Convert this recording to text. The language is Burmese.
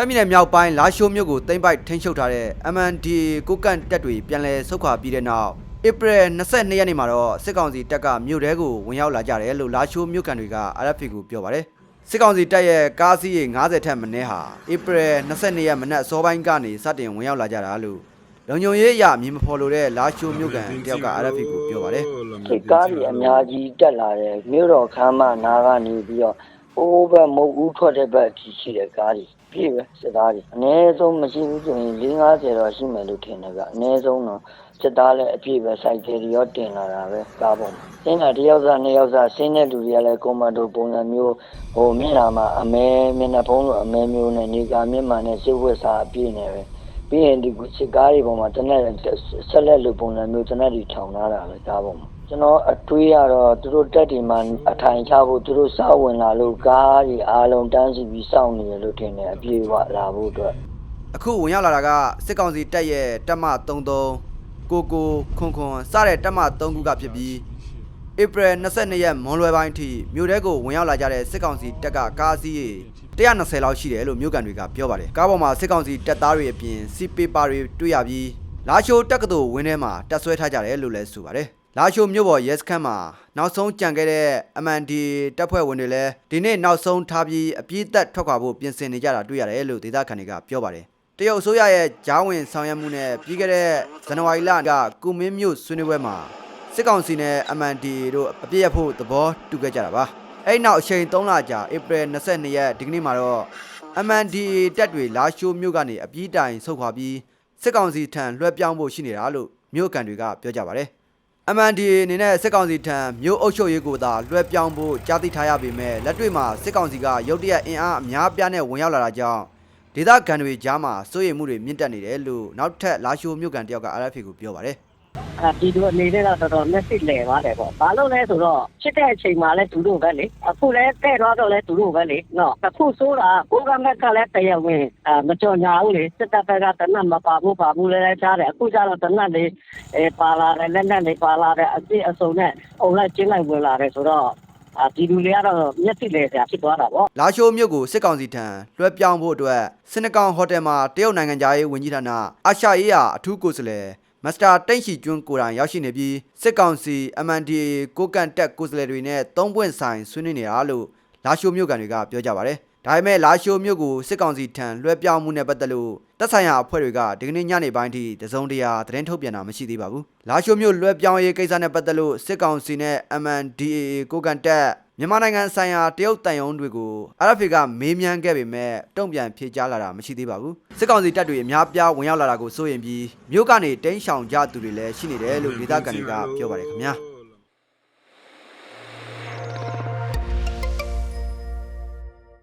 ရှမ်းပြည်နယ်မြောက်ပိုင်းလာရှိုးမြို့ကိုသိမ်းပိုက်ထိန်းချုပ်ထားတဲ့ MNDAA ကိုကန့်တပ်တွေပြန်လည်ဆုတ်ခွာပြီးတဲ့နောက်ဧပြီ22ရက်နေ့မှာတော့စစ်ကောင်စီတပ်ကမြို့ထဲကိုဝင်ရောက်လာကြတယ်လို့လာရှိုးမြို့ကန်တွေက RFP ကိုပြောပါတယ်စစ်ကောင်စီတပ်ရဲ့ကားစီးရေ90ထက်မနည်းဟာဧပြီ22ရက်မနက်စောပိုင်းကနေစတင်ဝင်ရောက်လာကြတာလို့လုံခြုံရေးအရအမည်မဖော်လို့တဲ့လာရှိုးမြို့ကန်တယောက်က RFP ကိုပြောပါတယ်စိတ်ကားကြီးအများကြီးတက်လာတယ်မြို့တော်ခမ်းမနာကနေပြီးတော့ ဟိုးဘက်မုတ်ဦးထွက်တဲ့ဘက်အထိရှိတဲ့ကားကြီးပြည့်ပဲစစ်သားကြီးအနည်းဆုံးမရှိဘူးဆိုရင်50တော့ရှိမယ်လို့ထင်တယ်ကအနည်းဆုံးတော့စစ်သားလည်းအပြည့်ပဲစိုက်ကယ်ရီရောတင်လာတာပဲကားပေါ်မှာစင်းတာတစ်ယောက်စားနှစ်ယောက်စားဆင်းတဲ့လူတွေကလည်းကွန်မန်ဒိုပုံစံမျိုးဟိုမျက်နှာမှာအမဲမျက်နှာဖုံးလိုအမဲမျိုးနဲ့နေကာမျက်မှန်နဲ့စိတ်ဝက်စားအပြည့်နေပဲပြီးရင်ဒီစစ်ကားတွေပေါ်မှာတနက်ဆက်လက်လိုပုံစံမျိုးတနက်တွေထောင်ထားတာပဲကားပေါ်မှာ ကျွန်တော်အတွေးရတော့သူတို့တက်ဒီမှာအထိုင်ချဖို့သူတို့စောက်ဝင်လာလို့ကားကြီးအားလုံးတန်းစီပြီးစောင့်နေရလို့ထင်တယ်အပြေးဝလာဖို့အတွက်အခုဝင်ရောက်လာတာကစစ်ကောင်စီတပ်ရဲ့တပ်မ33ကိုကိုခွန်ခွန်စတဲ့တပ်မ3ခုကဖြစ်ပြီးဧပြီ22ရက်မွန်လွယ်ပိုင်းအထိမြို့ထဲကိုဝင်ရောက်လာကြတဲ့စစ်ကောင်စီတပ်ကကားစီးရေ120လောက်ရှိတယ်လို့မြို့ကန်တွေကပြောပါတယ်ကားပေါ်မှာစစ်ကောင်စီတပ်သားတွေအပြင်စီပေပါတွေတွေ့ရပြီးလာရှိုးတက္ကသိုလ်ဝင်းထဲမှာတပ်ဆွဲထားကြတယ်လို့လည်းဆိုပါတယ် လာရှိုးမြို့ပေါ်ရဲစခန်းမှာနောက်ဆုံးကြံခဲ့တဲ့ MND တပ်ဖွဲ့ဝင်တွေလည်းဒီနေ့နောက်ဆုံးထားပြီးအပြည့်သက်ထွက်ခွာဖို့ပြင်ဆင်နေကြတာတွေ့ရတယ်လို့ဒေသခံတွေကပြောပါတယ်တရုတ်အစိုးရရဲ့ဂျားဝင်ဆောင်ရွက်မှုနဲ့ပြီးခဲ့တဲ့ဇန်နဝါရီလကကုမင်းမြို့ဆွေးနွေးပွဲမှာစစ်ကောင်စီနဲ့ MND တို့အပြည့်ရဖို့သဘောတူခဲ့ကြတာပါအဲ့နောက်အချိန်3လကြာဧပြီ22ရက်ဒီကနေ့မှာတော့ MND တပ်တွေလာရှိုးမြို့ကနေအပြည့်တိုင်ဆုတ်ခွာပြီးစစ်ကောင်စီထံလွှဲပြောင်းဖို့ရှိနေတာလို့မြို့ကန်တွေကပြောကြပါတယ် MND အနေနဲ့စစ်ကောင်စီထံမြို့အုပ်ချုပ်ရေးကိုသာလွှဲပြောင်းဖို့ကြားသိထားရပေမဲ့လက်တွေ့မှာစစ်ကောင်စီကရုတ်တရက်အင်အားအများပြားနဲ့ဝင်ရောက်လာတာကြောင့်ဒေသခံတွေကြားမှာစိုးရိမ်မှုတွေမြင့်တက်နေတယ်လို့နောက်ထပ်လာရှိုးမြို့ကန်တယောက်က RFA ကိုပြောပါတယ် အဲဒီတို့အနေနဲ့တော့တော်တော်လက်စစ်လဲသွားတယ်ပေါ့။ဘာလို့လဲဆိုတော့ချစ်တဲ့အချိန်မှာလဲသူတို့ပဲလေ။အခုလဲတဲ့တော့တော့လဲသူတို့ပဲလေ။နော်။အခုဆိုးတာကိုကမက်ကလည်းတရားဝင်အမကြော်ညာဘူးလေ။စစ်တပ်ဘက်ကတနတ်မပါဘူးပါဘူးလဲလဲကြားတယ်။အခုကျတော့တနတ်လေးအဲပါလာတယ်လက်နက်လေးပါလာတယ်အပြည့်အစုံနဲ့အုံလိုက်ကျင်းလိုက်ဝင်လာတယ်ဆိုတော့အာဒီလူတွေကတော့မျက်စိလဲစရာဖြစ်သွားတာပေါ့လာရှိုးမြို့ကိုစစ်ကောင်စီထံလွှဲပြောင်းဖို့အတွက်စင်နကောင်ဟိုတယ်မှာတရုတ်နိုင်ငံသားရေးဝန်ကြီးဌာနအာရှရေးရာအထူးကိုယ်စားလှယ် မစ္စတာတိန့်ရှိကျွန်းကိုယ်တိုင်ရောက်ရှိနေပြီးစစ်ကောင်စီ MNDA ကိုကန်တက်ကိုယ်စားလှယ်တွေနဲ့သုံးပွင့်ဆိုင်ဆွေးနွေးနေတာလို့လာရှိုးမြို့ကန်တွေကပြောကြပါတယ်ဒါပေမဲ့လာရှိုးမြို့ကိုစစ်ကောင်စီထံလွှဲပြောင်းမှုနဲ့ပတ်သက်လို့တပ်ဆိုင်ရာအဖွဲ့တွေကဒီကနေ့ညနေပိုင်းထိတစုံတရာသတင်းထုတ်ပြန်တာမရှိသေးပါဘူးလာရှိုးမြို့လွှဲပြောင်းရေးကိစ္စနဲ့ပတ်သက်လို့စစ်ကောင်စီနဲ့ MNDAA ကိုကန်တက် မြန်မာနိုင်ငံဆိုင်ရာတရုတ်တန်ယုံတွေကို RFA ကမေးမြန်းခဲ့ပေမဲ့တုံ့ပြန်ဖြေကြားလာတာမရှိသေးပါဘူးစစ်ကောင်စီတပ်တွေအများပြားဝင်ရောက်လာတာကိုစိုးရင်ပြီးမြို့ကနေတိမ်းရှောင်ကြသူတွေလည်းရှိနေတယ်လို့ဒေသခံတွေကပြောပါတယ်ခင်ဗျာ